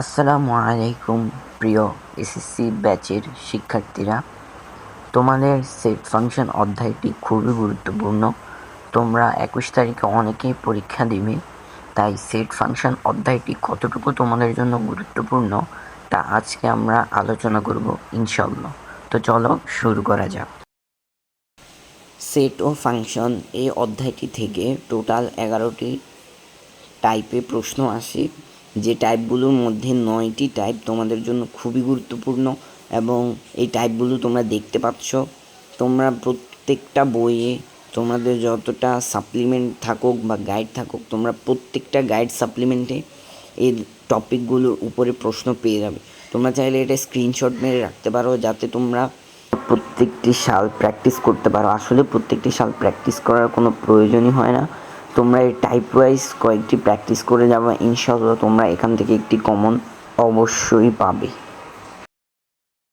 আসসালামু আলাইকুম, প্রিয় এসএসসি ব্যাচের শিক্ষার্থীরা। তোমাদের সেট ফাংশন অধ্যায়টি খুবই গুরুত্বপূর্ণ। তোমরা একুশ তারিখে অনেকেই পরীক্ষা দিবে, তাই সেট ফাংশন অধ্যায়টি কতটুকু তোমাদের জন্য গুরুত্বপূর্ণ, তা আজকে আমরা আলোচনা করব ইনশাল্লাহ তো চলো শুরু করা যাক। সেট ও ফাংশন এই অধ্যায়টি থেকে টোটাল এগারোটি টাইপে প্রশ্ন আসে। যে টাইপগুলোর মধ্যে নয়টি টাইপ তোমাদের জন্য খুবই গুরুত্বপূর্ণ এবং এই টাইপগুলো তোমরা দেখতে পাচ্ছ। তোমরা প্রত্যেকটা বইয়ে তোমাদের যতটা সাপ্লিমেন্ট থাকুক বা গাইড থাকুক, তোমরা প্রত্যেকটা গাইড সাপ্লিমেন্টে এই টপিকগুলোর উপরে প্রশ্ন পেয়ে যাবে। তোমরা চাইলে এটা স্ক্রিনশট মেরে রাখতে পারো যাতে তোমরা প্রত্যেকটি সাল প্র্যাকটিস করতে পারো। আসলে প্রত্যেকটি সাল প্র্যাকটিস করার কোনো প্রয়োজনই হয় না। তোমরা এই টাইপ ওয়াইজ কয়েকটি প্র্যাকটিস করে যাবে, ইনশাআল্লাহ তোমরা এখান থেকে একটি কমন অবশ্যই পাবে।